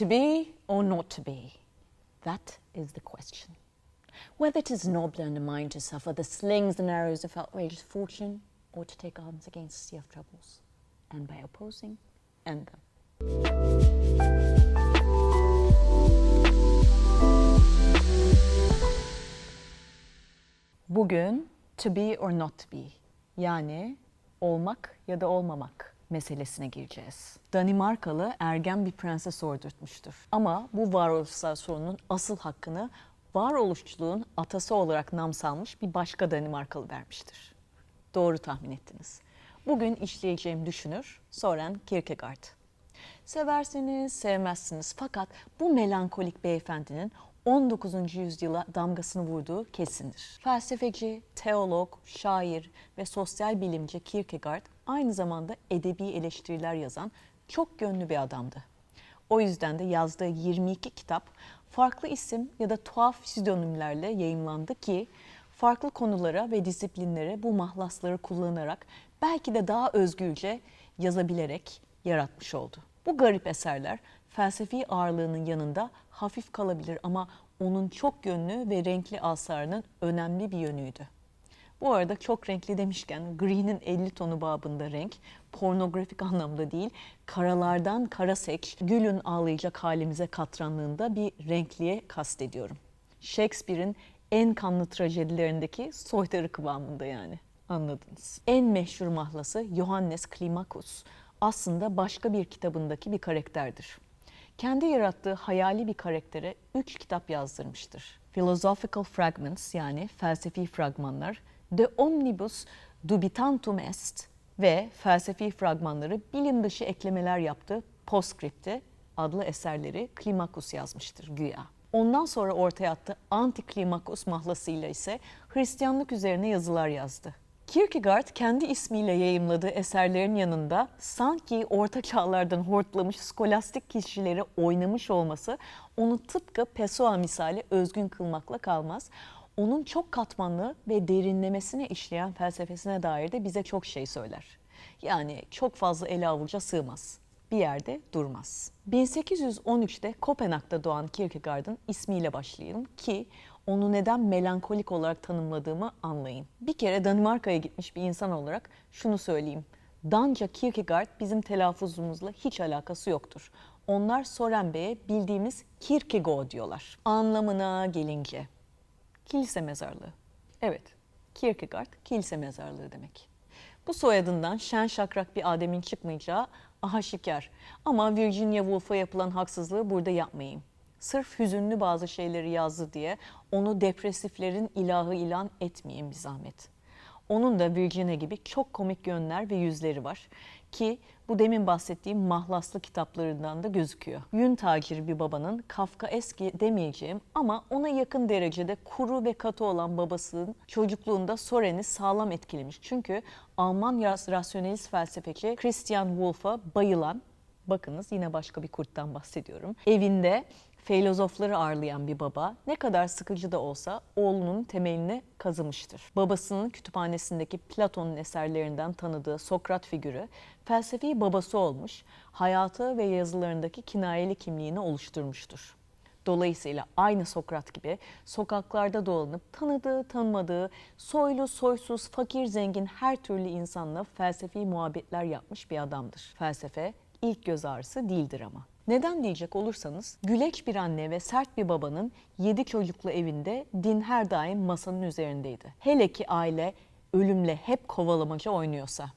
To be or not to be? That is the question. Whether it is nobler in the mind to suffer the slings and arrows of outrageous fortune, or to take arms against a sea of troubles, and by opposing, end them. Bugün to be or not to be yani olmak ya da olmamak meselesine gireceğiz. Danimarkalı ergen bir prense sordurtmuştur. Ama bu varoluşsal sorunun asıl hakkını varoluşçuluğun atası olarak nam salmış bir başka Danimarkalı vermiştir. Doğru tahmin ettiniz. Bugün işleyeceğim düşünür Soren Kierkegaard. Seversiniz, sevmezsiniz fakat bu melankolik beyefendinin 19. yüzyıla damgasını vurduğu kesindir. Felsefeci, teolog, şair ve sosyal bilimci Kierkegaard aynı zamanda edebi eleştiriler yazan çok yönlü bir adamdı. O yüzden de yazdığı 22 kitap farklı isim ya da tuhaf pseudonimlerle yayımlandı ki farklı konulara ve disiplinlere bu mahlasları kullanarak belki de daha özgürce yazabilerek yaratmış oldu. Bu garip eserler felsefi ağırlığının yanında hafif kalabilir ama onun çok yönlü ve renkli asarının önemli bir yönüydü. Bu arada çok renkli demişken Green'in 50 tonu babında renk pornografik anlamda değil, karalardan kara seks, gülün ağlayacak halimize katranlığında bir renkliye kastediyorum. Shakespeare'in en kanlı trajedilerindeki soytarı kıvamında yani. Anladınız. En meşhur mahlası Johannes Climacus aslında başka bir kitabındaki bir karakterdir. Kendi yarattığı hayali bir karaktere üç kitap yazdırmıştır. Philosophical Fragments yani felsefi fragmanlar, De Omnibus Dubitantum Est ve felsefi fragmanları bilim dışı eklemeler yaptığı Postscript'i adlı eserleri Climacus yazmıştır güya. Ondan sonra ortaya attığı Anti-Climacus mahlasıyla ise Hristiyanlık üzerine yazılar yazdı. Kierkegaard kendi ismiyle yayımladığı eserlerin yanında sanki orta çağlardan hortlamış skolastik kişileri oynamış olması onu tıpkı Pessoa misali özgün kılmakla kalmaz. Onun çok katmanlı ve derinlemesine işleyen felsefesine dair de bize çok şey söyler. Yani çok fazla ele avuca sığmaz. Bir yerde durmaz. 1813'te Kopenhag'da doğan Kierkegaard'ın ismiyle başlayalım ki onu neden melankolik olarak tanımladığımı anlayın. Bir kere Danimarka'ya gitmiş bir insan olarak şunu söyleyeyim. Danca Kierkegaard bizim telaffuzumuzla hiç alakası yoktur. Onlar Soren Bey'e bildiğimiz Kierkegaard diyorlar. Anlamına gelince. Kilise mezarlığı. Evet, Kierkegaard kilise mezarlığı demek. Bu soyadından şen şakrak bir ademin çıkmayacağı aşikar. Ama Virginia Woolf'a yapılan haksızlığı burada yapmayayım sırf hüzünlü bazı şeyleri yazdı diye onu depresiflerin ilahı ilan etmeyin bir zahmet. Onun da Virginia gibi çok komik yönler ve yüzleri var ki bu demin bahsettiğim mahlaslı kitaplarından da gözüküyor. Yün taciri bir babanın Kafka eski demeyeceğim ama ona yakın derecede kuru ve katı olan babasının çocukluğunda Soren'i sağlam etkilemiş. Çünkü Alman rasyonelist felsefeci Christian Wolff'a bayılan Bakınız yine başka bir kurttan bahsediyorum. Evinde filozofları ağırlayan bir baba ne kadar sıkıcı da olsa oğlunun temelini kazımıştır. Babasının kütüphanesindeki Platon'un eserlerinden tanıdığı Sokrat figürü felsefi babası olmuş, hayatı ve yazılarındaki kinayeli kimliğini oluşturmuştur. Dolayısıyla aynı Sokrat gibi sokaklarda dolanıp tanıdığı, tanımadığı, soylu, soysuz, fakir, zengin her türlü insanla felsefi muhabbetler yapmış bir adamdır. Felsefe ilk göz ağrısı değildir ama. Neden diyecek olursanız güleç bir anne ve sert bir babanın yedi çocuklu evinde din her daim masanın üzerindeydi. Hele ki aile ölümle hep kovalamaca oynuyorsa.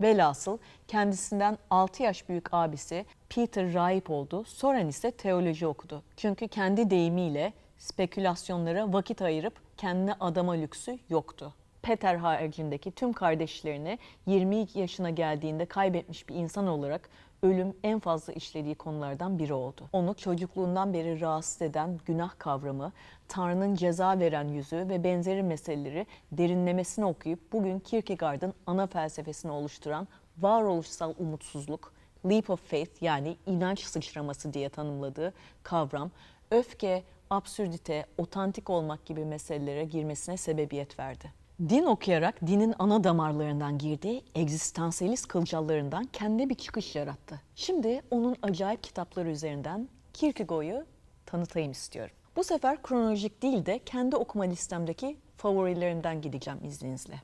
Velasıl kendisinden 6 yaş büyük abisi Peter rahip oldu. Soren ise teoloji okudu. Çünkü kendi deyimiyle spekülasyonlara vakit ayırıp kendine adama lüksü yoktu. Peter haricindeki tüm kardeşlerini 20 yaşına geldiğinde kaybetmiş bir insan olarak ölüm en fazla işlediği konulardan biri oldu. Onu çocukluğundan beri rahatsız eden günah kavramı, Tanrı'nın ceza veren yüzü ve benzeri meseleleri derinlemesine okuyup bugün Kierkegaard'ın ana felsefesini oluşturan varoluşsal umutsuzluk, leap of faith yani inanç sıçraması diye tanımladığı kavram, öfke, absürdite, otantik olmak gibi meselelere girmesine sebebiyet verdi. Din okuyarak dinin ana damarlarından girdiği egzistansiyelist kılcallarından kendi bir çıkış yarattı. Şimdi onun acayip kitapları üzerinden Kierkegaard'u tanıtayım istiyorum. Bu sefer kronolojik değil de kendi okuma listemdeki favorilerimden gideceğim izninizle.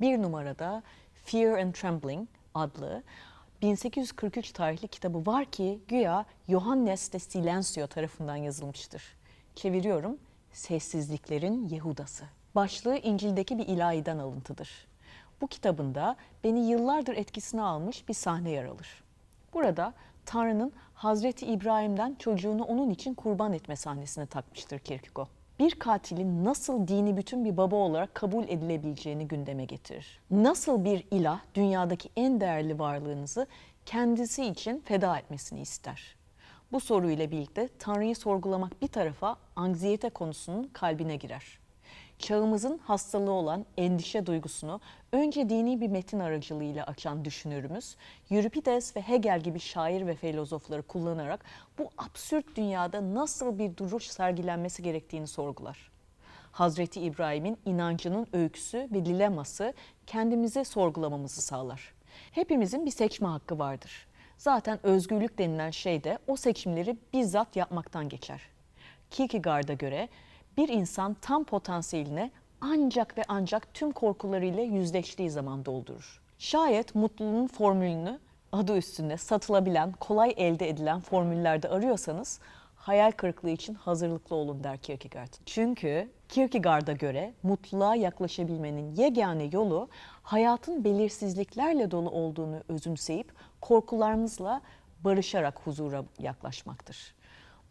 Bir numarada Fear and Trembling adlı 1843 tarihli kitabı var ki güya Johannes de Silencio tarafından yazılmıştır. Çeviriyorum, Sessizliklerin Yehudası. Başlığı İncil'deki bir ilahiden alıntıdır. Bu kitabında beni yıllardır etkisine almış bir sahne yer alır. Burada Tanrı'nın Hazreti İbrahim'den çocuğunu onun için kurban etme sahnesine takmıştır Kierkegaard. Bir katilin nasıl dini bütün bir baba olarak kabul edilebileceğini gündeme getirir. Nasıl bir ilah dünyadaki en değerli varlığınızı kendisi için feda etmesini ister. Bu soruyla birlikte Tanrı'yı sorgulamak bir tarafa anksiyete konusunun kalbine girer çağımızın hastalığı olan endişe duygusunu önce dini bir metin aracılığıyla açan düşünürümüz, Euripides ve Hegel gibi şair ve filozofları kullanarak bu absürt dünyada nasıl bir duruş sergilenmesi gerektiğini sorgular. Hazreti İbrahim'in inancının öyküsü ve dileması kendimizi sorgulamamızı sağlar. Hepimizin bir seçme hakkı vardır. Zaten özgürlük denilen şey de o seçimleri bizzat yapmaktan geçer. Kierkegaard'a göre bir insan tam potansiyeline ancak ve ancak tüm korkularıyla yüzleştiği zaman doldurur. Şayet mutluluğun formülünü adı üstünde satılabilen, kolay elde edilen formüllerde arıyorsanız hayal kırıklığı için hazırlıklı olun der Kierkegaard. Çünkü Kierkegaard'a göre mutluluğa yaklaşabilmenin yegane yolu hayatın belirsizliklerle dolu olduğunu özümseyip korkularımızla barışarak huzura yaklaşmaktır.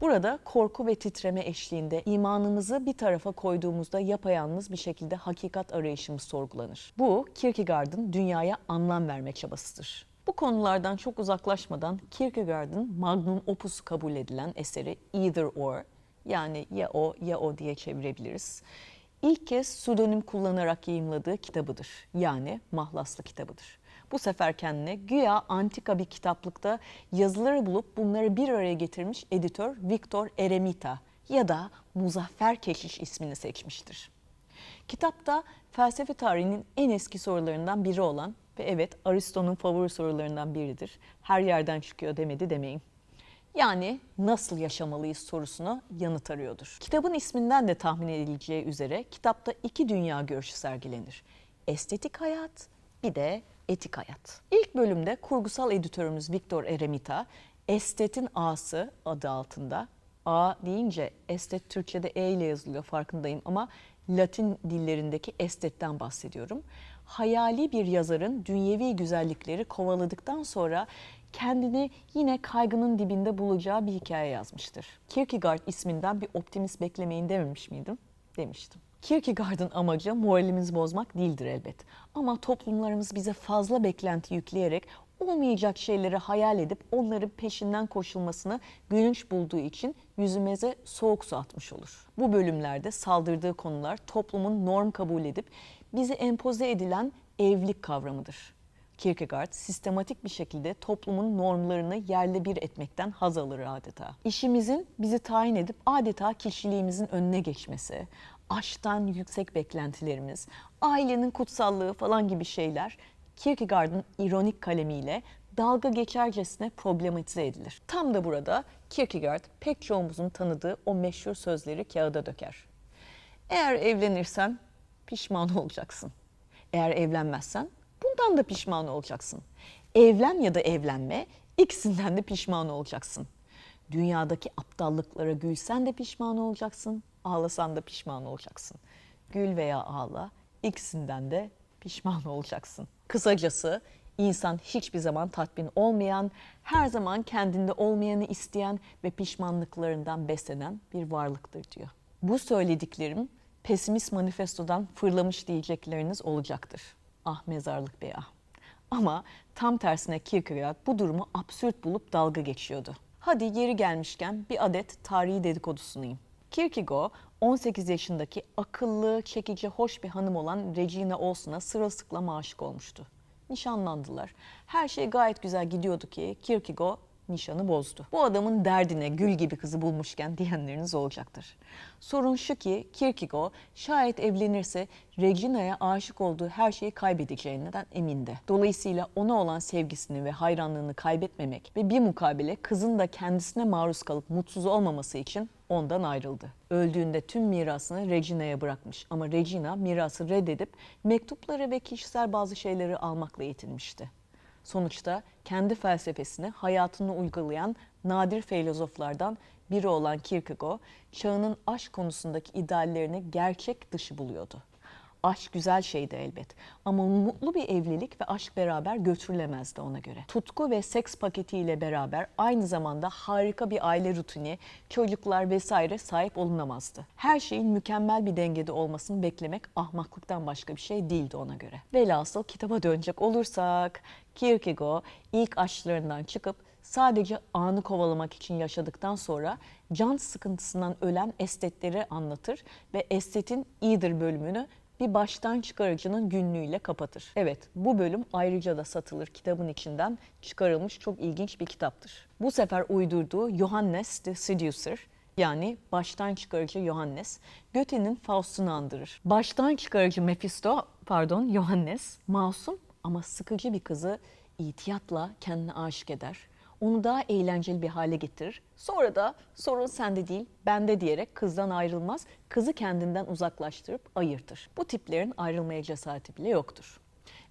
Burada korku ve titreme eşliğinde imanımızı bir tarafa koyduğumuzda yapayalnız bir şekilde hakikat arayışımız sorgulanır. Bu Kierkegaard'ın dünyaya anlam verme çabasıdır. Bu konulardan çok uzaklaşmadan Kierkegaard'ın magnum opus kabul edilen eseri Either Or yani ya o ya o diye çevirebiliriz. İlk kez pseudonim kullanarak yayımladığı kitabıdır. Yani mahlaslı kitabıdır. Bu sefer kendine güya antika bir kitaplıkta yazıları bulup bunları bir araya getirmiş editör Victor Eremita ya da Muzaffer Keşiş ismini seçmiştir. Kitapta felsefe tarihinin en eski sorularından biri olan ve evet Aristo'nun favori sorularından biridir. Her yerden çıkıyor demedi demeyin. Yani nasıl yaşamalıyız sorusuna yanıt arıyordur. Kitabın isminden de tahmin edileceği üzere kitapta iki dünya görüşü sergilenir. Estetik hayat bir de etik hayat. İlk bölümde kurgusal editörümüz Victor Eremita, Estet'in A'sı adı altında. A deyince estet Türkçe'de E ile yazılıyor farkındayım ama Latin dillerindeki estetten bahsediyorum. Hayali bir yazarın dünyevi güzellikleri kovaladıktan sonra kendini yine kaygının dibinde bulacağı bir hikaye yazmıştır. Kierkegaard isminden bir optimist beklemeyin dememiş miydim? Demiştim. Kierkegaard'ın amacı moralimizi bozmak değildir elbet. Ama toplumlarımız bize fazla beklenti yükleyerek olmayacak şeyleri hayal edip onların peşinden koşulmasını gülünç bulduğu için yüzümüze soğuk su atmış olur. Bu bölümlerde saldırdığı konular toplumun norm kabul edip bize empoze edilen evlilik kavramıdır. Kierkegaard sistematik bir şekilde toplumun normlarını yerle bir etmekten haz alır adeta. İşimizin bizi tayin edip adeta kişiliğimizin önüne geçmesi, aşktan yüksek beklentilerimiz, ailenin kutsallığı falan gibi şeyler Kierkegaard'ın ironik kalemiyle dalga geçercesine problematize edilir. Tam da burada Kierkegaard pek çoğumuzun tanıdığı o meşhur sözleri kağıda döker. Eğer evlenirsen pişman olacaksın. Eğer evlenmezsen bundan da pişman olacaksın. Evlen ya da evlenme ikisinden de pişman olacaksın. Dünyadaki aptallıklara gülsen de pişman olacaksın, ağlasan da pişman olacaksın. Gül veya ağla, ikisinden de pişman olacaksın. Kısacası insan hiçbir zaman tatmin olmayan, her zaman kendinde olmayanı isteyen ve pişmanlıklarından beslenen bir varlıktır diyor. Bu söylediklerim pesimist manifestodan fırlamış diyecekleriniz olacaktır. Ah mezarlık bey ah. Ama tam tersine Kierkegaard bu durumu absürt bulup dalga geçiyordu. Hadi yeri gelmişken bir adet tarihi dedikodu sunayım. Kierkegaard 18 yaşındaki akıllı, çekici, hoş bir hanım olan Regina Olsen'a sırılsıklam aşık olmuştu. Nişanlandılar. Her şey gayet güzel gidiyordu ki Kierkegaard nişanı bozdu. Bu adamın derdine gül gibi kızı bulmuşken diyenleriniz olacaktır. Sorun şu ki Kierkegaard şayet evlenirse Regina'ya aşık olduğu her şeyi kaybedeceğinden emindi. Dolayısıyla ona olan sevgisini ve hayranlığını kaybetmemek ve bir mukabele kızın da kendisine maruz kalıp mutsuz olmaması için ondan ayrıldı. Öldüğünde tüm mirasını Regina'ya bırakmış ama Regina mirası reddedip mektupları ve kişisel bazı şeyleri almakla yetinmişti. Sonuçta kendi felsefesini hayatını uygulayan nadir filozoflardan biri olan Kierkegaard, çağının aşk konusundaki ideallerini gerçek dışı buluyordu. Aşk güzel şeydi elbet ama mutlu bir evlilik ve aşk beraber götürülemezdi ona göre. Tutku ve seks paketiyle beraber aynı zamanda harika bir aile rutini, çocuklar vesaire sahip olunamazdı. Her şeyin mükemmel bir dengede olmasını beklemek ahmaklıktan başka bir şey değildi ona göre. Velhasıl kitaba dönecek olursak Kierkegaard ilk aşklarından çıkıp sadece anı kovalamak için yaşadıktan sonra can sıkıntısından ölen estetleri anlatır ve estetin iyidir bölümünü bir baştan çıkarıcının günlüğüyle kapatır. Evet, bu bölüm ayrıca da satılır kitabın içinden çıkarılmış çok ilginç bir kitaptır. Bu sefer uydurduğu Johannes the Seducer yani baştan çıkarıcı Johannes, Goethe'nin Faust'unu andırır. Baştan çıkarıcı Mephisto, pardon Johannes, masum ama sıkıcı bir kızı ihtiyatla kendine aşık eder onu daha eğlenceli bir hale getirir. Sonra da sorun sende değil, bende diyerek kızdan ayrılmaz, kızı kendinden uzaklaştırıp ayırtır. Bu tiplerin ayrılmaya cesareti bile yoktur.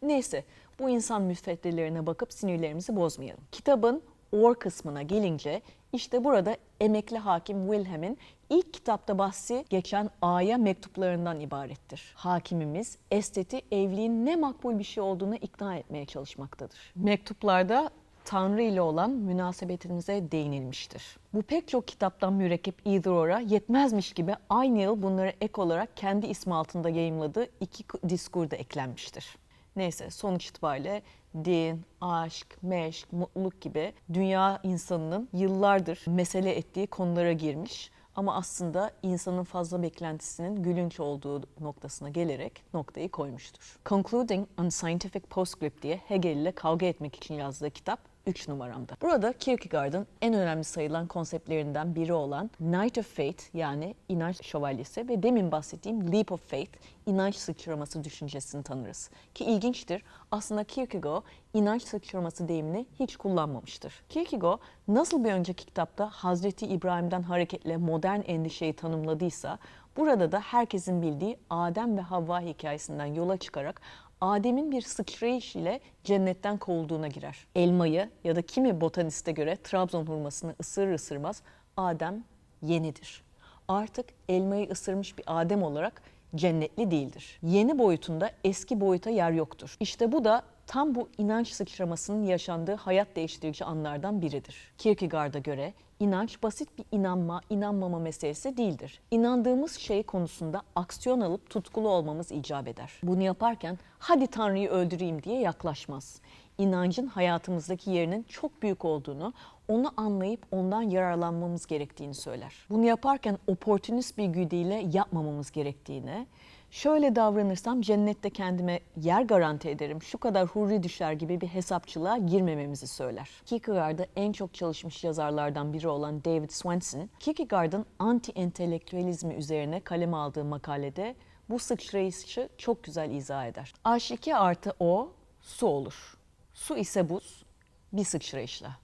Neyse, bu insan müsveddelerine bakıp sinirlerimizi bozmayalım. Kitabın or kısmına gelince işte burada emekli hakim Wilhelm'in ilk kitapta bahsi geçen A'ya mektuplarından ibarettir. Hakimimiz esteti evliliğin ne makbul bir şey olduğunu ikna etmeye çalışmaktadır. Mektuplarda Tanrı ile olan münasebetinize değinilmiştir. Bu pek çok kitaptan mürekkep Eitheror'a yetmezmiş gibi aynı yıl bunları ek olarak kendi ismi altında yayımladığı iki diskur da eklenmiştir. Neyse sonuç itibariyle din, aşk, meşk, mutluluk gibi dünya insanının yıllardır mesele ettiği konulara girmiş ama aslında insanın fazla beklentisinin gülünç olduğu noktasına gelerek noktayı koymuştur. Concluding Unscientific Postscript diye Hegel ile kavga etmek için yazdığı kitap 3 numaramda. Burada Kierkegaard'ın en önemli sayılan konseptlerinden biri olan Knight of Faith yani inanç şövalyesi ve demin bahsettiğim Leap of Faith, inanç sıçraması düşüncesini tanırız. Ki ilginçtir aslında Kierkegaard inanç sıçraması deyimini hiç kullanmamıştır. Kierkegaard nasıl bir önceki kitapta Hazreti İbrahim'den hareketle modern endişeyi tanımladıysa burada da herkesin bildiği Adem ve Havva hikayesinden yola çıkarak Adem'in bir sıçrayış ile cennetten kovulduğuna girer. Elmayı ya da kimi botaniste göre Trabzon hurmasını ısırır ısırmaz Adem yenidir. Artık elmayı ısırmış bir Adem olarak cennetli değildir. Yeni boyutunda eski boyuta yer yoktur. İşte bu da tam bu inanç sıçramasının yaşandığı hayat değiştirici anlardan biridir. Kierkegaard'a göre inanç basit bir inanma, inanmama meselesi değildir. İnandığımız şey konusunda aksiyon alıp tutkulu olmamız icap eder. Bunu yaparken hadi Tanrı'yı öldüreyim diye yaklaşmaz. İnancın hayatımızdaki yerinin çok büyük olduğunu, onu anlayıp ondan yararlanmamız gerektiğini söyler. Bunu yaparken oportunist bir güdüyle yapmamamız gerektiğini, şöyle davranırsam cennette kendime yer garanti ederim, şu kadar hurri düşer gibi bir hesapçılığa girmememizi söyler. Kierkegaard'da en çok çalışmış yazarlardan biri olan David Swenson, Kierkegaard'ın anti-entelektüelizmi üzerine kaleme aldığı makalede bu sıçrayışı çok güzel izah eder. H2 artı O su olur. Su ise buz, bir sıçrayışla.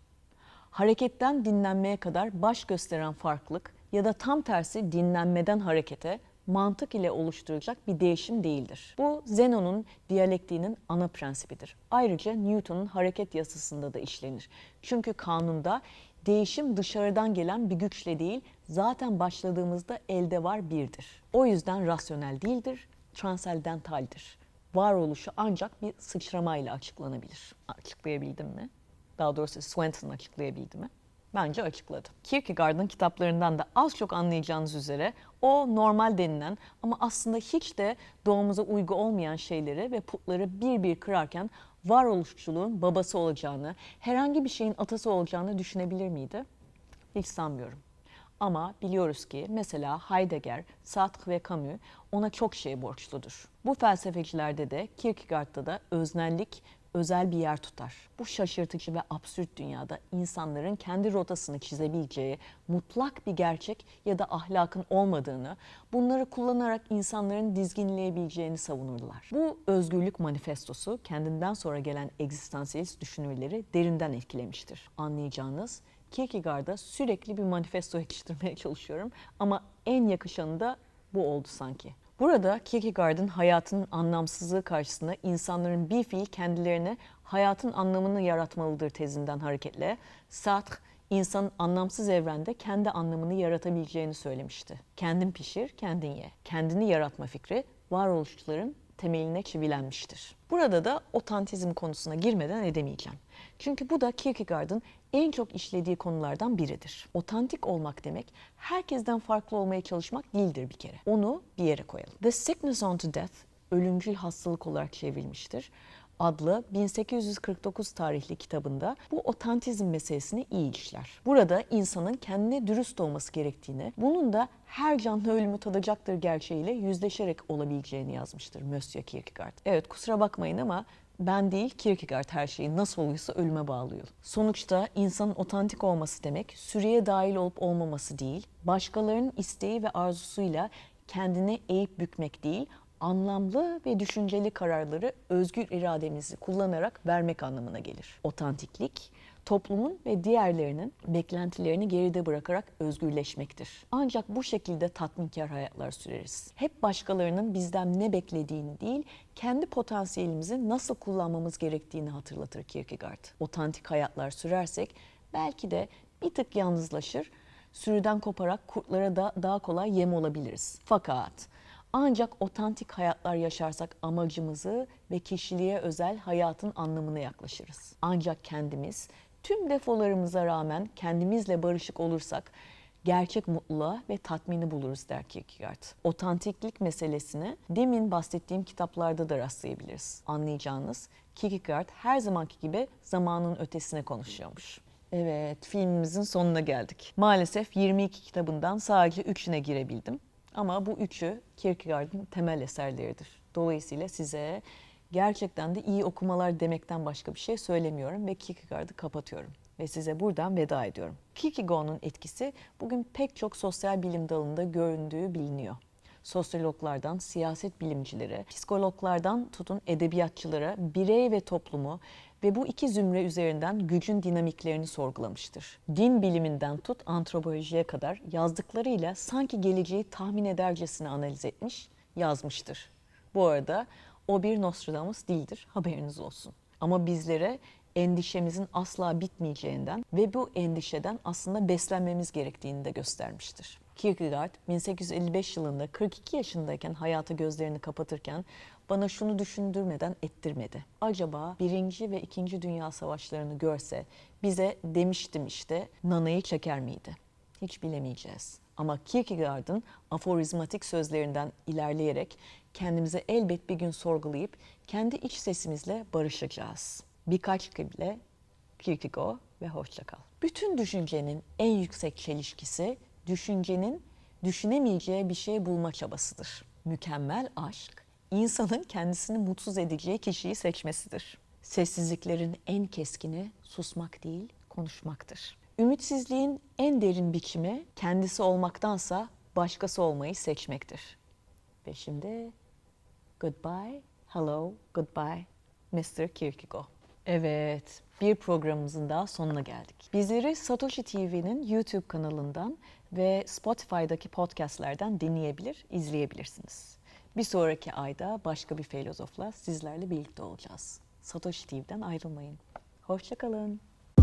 Hareketten dinlenmeye kadar baş gösteren farklılık ya da tam tersi dinlenmeden harekete mantık ile oluşturacak bir değişim değildir. Bu Zenon'un diyalektiğinin ana prensibidir. Ayrıca Newton'un hareket yasasında da işlenir. Çünkü kanunda değişim dışarıdan gelen bir güçle değil, zaten başladığımızda elde var birdir. O yüzden rasyonel değildir, transeldentaldir. Varoluşu ancak bir sıçramayla açıklanabilir. Açıklayabildim mi? Daha doğrusu Swenson açıklayabildi mi? Bence açıkladı. Kierkegaard'ın kitaplarından da az çok anlayacağınız üzere o normal denilen ama aslında hiç de doğumuza uygu olmayan şeyleri ve putları bir bir kırarken varoluşçuluğun babası olacağını, herhangi bir şeyin atası olacağını düşünebilir miydi? Hiç sanmıyorum. Ama biliyoruz ki mesela Heidegger, Sartre ve Camus ona çok şey borçludur. Bu felsefecilerde de Kierkegaard'da da öznellik özel bir yer tutar. Bu şaşırtıcı ve absürt dünyada insanların kendi rotasını çizebileceği mutlak bir gerçek ya da ahlakın olmadığını, bunları kullanarak insanların dizginleyebileceğini savunurlar. Bu özgürlük manifestosu kendinden sonra gelen egzistansiyelist düşünürleri derinden etkilemiştir. Anlayacağınız Kierkegaard'a sürekli bir manifesto yetiştirmeye çalışıyorum ama en yakışanı da bu oldu sanki. Burada Kierkegaard'ın hayatın anlamsızlığı karşısında insanların bir fiil kendilerine hayatın anlamını yaratmalıdır tezinden hareketle Sartre insanın anlamsız evrende kendi anlamını yaratabileceğini söylemişti. Kendin pişir, kendin ye. Kendini yaratma fikri varoluşçuların temeline çivilenmiştir. Burada da otantizm konusuna girmeden edemeyeceğim. Çünkü bu da Kierkegaard'ın en çok işlediği konulardan biridir. Otantik olmak demek herkesten farklı olmaya çalışmak değildir bir kere. Onu bir yere koyalım. The Sickness Unto Death ölümcül hastalık olarak çevrilmiştir adlı 1849 tarihli kitabında bu otantizm meselesini iyi işler. Burada insanın kendine dürüst olması gerektiğini, bunun da her canlı ölümü tadacaktır gerçeğiyle yüzleşerek olabileceğini yazmıştır Monsieur Kierkegaard. Evet kusura bakmayın ama ben değil Kierkegaard her şeyi nasıl oluyorsa ölüme bağlıyor. Sonuçta insanın otantik olması demek sürüye dahil olup olmaması değil, başkalarının isteği ve arzusuyla kendine eğip bükmek değil, anlamlı ve düşünceli kararları özgür irademizi kullanarak vermek anlamına gelir. Otantiklik, toplumun ve diğerlerinin beklentilerini geride bırakarak özgürleşmektir. Ancak bu şekilde tatminkar hayatlar süreriz. Hep başkalarının bizden ne beklediğini değil, kendi potansiyelimizi nasıl kullanmamız gerektiğini hatırlatır Kierkegaard. Otantik hayatlar sürersek belki de bir tık yalnızlaşır, sürüden koparak kurtlara da daha kolay yem olabiliriz. Fakat ancak otantik hayatlar yaşarsak amacımızı ve kişiliğe özel hayatın anlamına yaklaşırız. Ancak kendimiz tüm defolarımıza rağmen kendimizle barışık olursak gerçek mutluluğa ve tatmini buluruz der Kierkegaard. Otantiklik meselesini demin bahsettiğim kitaplarda da rastlayabiliriz. Anlayacağınız Kierkegaard her zamanki gibi zamanın ötesine konuşuyormuş. Evet, filmimizin sonuna geldik. Maalesef 22 kitabından sadece 3'üne girebildim. Ama bu üçü Kierkegaard'ın temel eserleridir. Dolayısıyla size gerçekten de iyi okumalar demekten başka bir şey söylemiyorum ve Kierkegaard'ı kapatıyorum. Ve size buradan veda ediyorum. Kierkegaard'ın etkisi bugün pek çok sosyal bilim dalında göründüğü biliniyor. Sosyologlardan siyaset bilimcilere, psikologlardan tutun edebiyatçılara birey ve toplumu ve bu iki zümre üzerinden gücün dinamiklerini sorgulamıştır. Din biliminden tut antropolojiye kadar yazdıklarıyla sanki geleceği tahmin edercesine analiz etmiş, yazmıştır. Bu arada o bir Nostradamus değildir, haberiniz olsun. Ama bizlere endişemizin asla bitmeyeceğinden ve bu endişeden aslında beslenmemiz gerektiğini de göstermiştir. Kierkegaard 1855 yılında 42 yaşındayken hayata gözlerini kapatırken bana şunu düşündürmeden ettirmedi. Acaba birinci ve ikinci dünya savaşlarını görse bize demiştim işte nanayı çeker miydi? Hiç bilemeyeceğiz. Ama Kierkegaard'ın aforizmatik sözlerinden ilerleyerek kendimize elbet bir gün sorgulayıp kendi iç sesimizle barışacağız. Birkaç kıble Kierkegaard ve hoşça kal. Bütün düşüncenin en yüksek çelişkisi düşüncenin düşünemeyeceği bir şey bulma çabasıdır. Mükemmel aşk insanın kendisini mutsuz edeceği kişiyi seçmesidir. Sessizliklerin en keskini susmak değil, konuşmaktır. Ümitsizliğin en derin biçimi kendisi olmaktansa başkası olmayı seçmektir. Ve şimdi goodbye, hello, goodbye, Mr. Kierkegaard. Evet, bir programımızın daha sonuna geldik. Bizleri Satoshi TV'nin YouTube kanalından ve Spotify'daki podcastlerden dinleyebilir, izleyebilirsiniz. Bir sonraki ayda başka bir filozofla sizlerle birlikte olacağız. Satoshi TV'den ayrılmayın. Hoşçakalın.